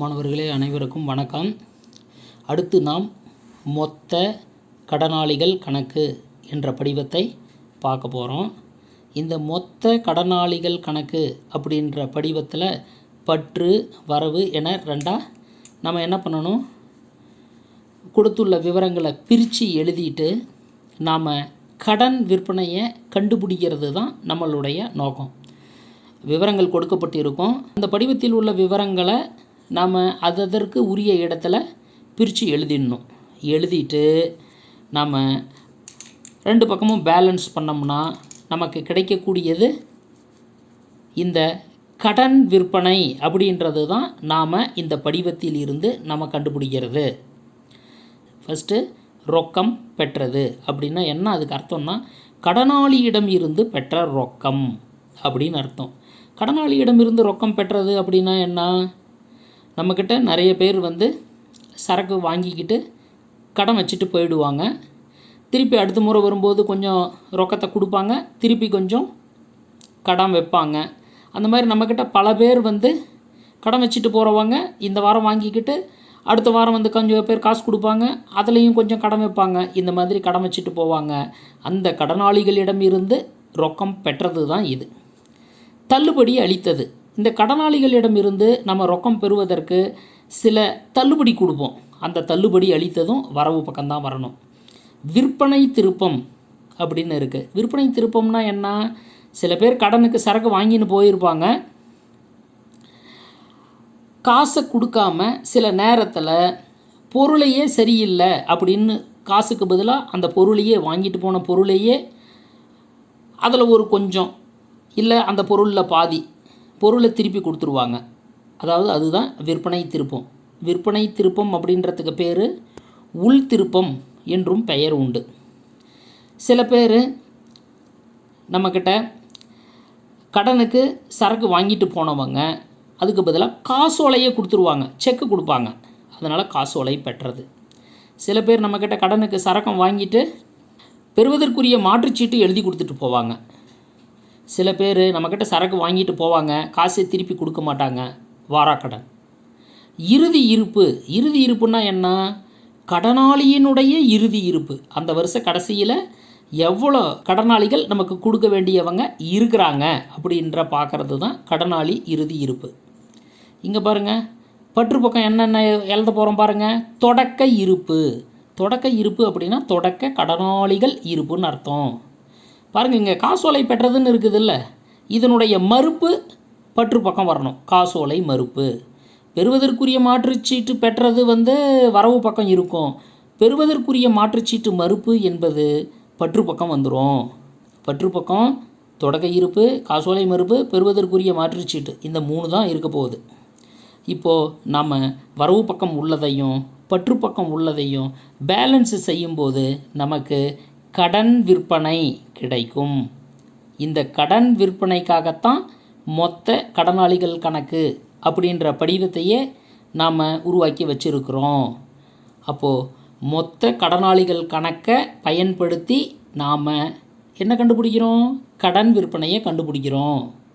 மாணவர்களே அனைவருக்கும் வணக்கம். அடுத்து நாம் மொத்த கடனாளிகள் கணக்கு என்ற படிவத்தை பார்க்க போகிறோம் இந்த மொத்த கடனாளிகள் கணக்கு அப்படின்ற படிவத்தில் பற்று வரவு என ரெண்டாக நம்ம என்ன பண்ணணும்? கொடுத்துள்ள விவரங்களை பிரித்து எழுதிட்டு நாம் கடன் விற்பனையை கண்டுபிடிக்கிறது தான் நம்மளுடைய நோக்கம். விவரங்கள் கொடுக்கப்பட்டிருக்கும். அந்த படிவத்தில் உள்ள விவரங்களை நாம் அதற்கு உரிய இடத்துல பிரித்து எழுதிடணும். எழுதிட்டு நாம் ரெண்டு பக்கமும் பேலன்ஸ் பண்ணோம்னா நமக்கு கிடைக்கக்கூடியது இந்த கடன் விற்பனை அப்படின்றது தான் நாம் இந்த படிவத்தில் இருந்து நம்ம கண்டுபிடிக்கிறது. ஃபஸ்ட்டு ரொக்கம் பெற்றது அப்படின்னா என்ன? அதுக்கு அர்த்தம்னா கடனாளியிடம் இருந்து பெற்ற ரொக்கம் அப்படின்னு அர்த்தம். கடனாளியிடம் இருந்து ரொக்கம் பெற்றது அப்படின்னா என்ன? நம்மக்கிட்ட நிறைய பேர் வந்து சரக்கு வாங்கிக்கிட்டு கடன் வச்சுட்டு போயிடுவாங்க. திருப்பி அடுத்த முறை வரும்போது கொஞ்சம் ரொக்கத்தை கொடுப்பாங்க. திருப்பி கொஞ்சம் கடன் வைப்பாங்க. அந்த மாதிரி நம்மக்கிட்ட பல பேர் வந்து கடன் வச்சுட்டு போகிறவங்க இந்த வாரம் வாங்கிக்கிட்டு அடுத்த வாரம் வந்து கொஞ்சம் பேர் காசு கொடுப்பாங்க. அதுலேயும் கொஞ்சம் கடன் வைப்பாங்க. இந்த மாதிரி கடன் வச்சுட்டு போவாங்க. அந்த கடனாளிகளிடம் இருந்து ரொக்கம் பெற்றது தான் இது. தள்ளுபடி அளித்தது. இந்த கடனாளிகளிடம் இருந்து நம்ம ரொக்கம் பெறுவதற்கு சில தள்ளுபடி கொடுப்போம். அந்த தள்ளுபடி அளித்ததும் வரவு பக்கம்தான் வரணும். விற்பனை திருப்பம் அப்படின்னு இருக்குது விற்பனை திருப்பம்னா என்ன? சில பேர் கடனுக்கு சரக்கு வாங்கின்னு போயிருப்பாங்க. காசை கொடுக்காம சில நேரத்தில் பொருளையே சரியில்லை அப்படின்னு காசுக்கு பதிலாக அந்த பொருளையே வாங்கிட்டு போன பொருளையே அதில் ஒரு கொஞ்சம் இல்லை அந்த பொருளில் பாதி பொருளை திருப்பி கொடுத்துருவாங்க. அதாவது அதுதான் விற்பனை திருப்பம். விற்பனை திருப்பம் அப்படின்றதுக்கு பேர் உள் திருப்பம் என்றும் பெயர் உண்டு. சில பேர் நம்மக்கிட்ட கடனுக்கு சரக்கு வாங்கிட்டு போனவங்க அதுக்கு பதிலாக காசோலையை கொடுத்துருவாங்க செக்கு கொடுப்பாங்க. அதனால் காசோலை பெற்றது. சில பேர் நம்மக்கிட்ட கடனுக்கு சரக்கம் வாங்கிட்டு பெறுவதற்குரிய மாற்றுச்சீட்டு எழுதி கொடுத்துட்டு போவாங்க. சில பேர் நம்மக்கிட்ட சரக்கு வாங்கிட்டு போவாங்க காசை திருப்பி கொடுக்க மாட்டாங்க. வாராக்கடன் இறுதி இருப்பு. இறுதி இருப்புன்னா என்ன? கடனாளியினுடைய இறுதி இருப்பு. அந்த வருஷ கடைசியில் எவ்வளோ கடனாளிகள் நமக்கு கொடுக்க வேண்டியவங்க இருக்கிறாங்க அப்படின்ற பார்க்குறது தான் கடனாளி இறுதி இருப்பு. இங்கே பாருங்கள் பற்று பக்கம் என்னென்ன எழுத போகிறோம் பாருங்கள் தொடக்க இருப்பு. தொடக்க இருப்பு அப்படின்னா தொடக்க கடனாளிகள் இருப்புன்னு அர்த்தம். பாருங்கள் இங்கே காசோலை பெற்றதுன்னு இருக்குதுல்ல. இதனுடைய மறுப்பு பற்று பக்கம் வரணும் காசோலை மறுப்பு. பெறுவதற்குரிய மாற்றுச்சீட்டு பெற்றது வந்து வரவு பக்கம் இருக்கும். பெறுவதற்குரிய மாற்றுச்சீட்டு மறுப்பு என்பது பற்று பக்கம் வந்துடும் பற்று பக்கம் தொடக்க இருப்பு காசோலை மறுப்பு பெறுவதற்குரிய மாற்றுச்சீட்டு. இந்த மூணு தான் இருக்க போகுது. இப்போது நம்ம வரவு பக்கம் உள்ளதையும் பற்று பக்கம் உள்ளதையும் பேலன்ஸ் செய்யும்போது நமக்கு கடன் விற்பனை கிடைக்கும். இந்த கடன் விற்பனைக்காகத்தான் மொத்த கடனாளிகள் கணக்கு அப்படின்ற படிவத்தையே நாம் உருவாக்கி வச்சுருக்கிறோம். அப்போது மொத்த கடனாளிகள் கணக்கை பயன்படுத்தி நாம் என்ன கண்டுபிடிக்கிறோம்? கடன் விற்பனையை கண்டுபிடிக்கிறோம்.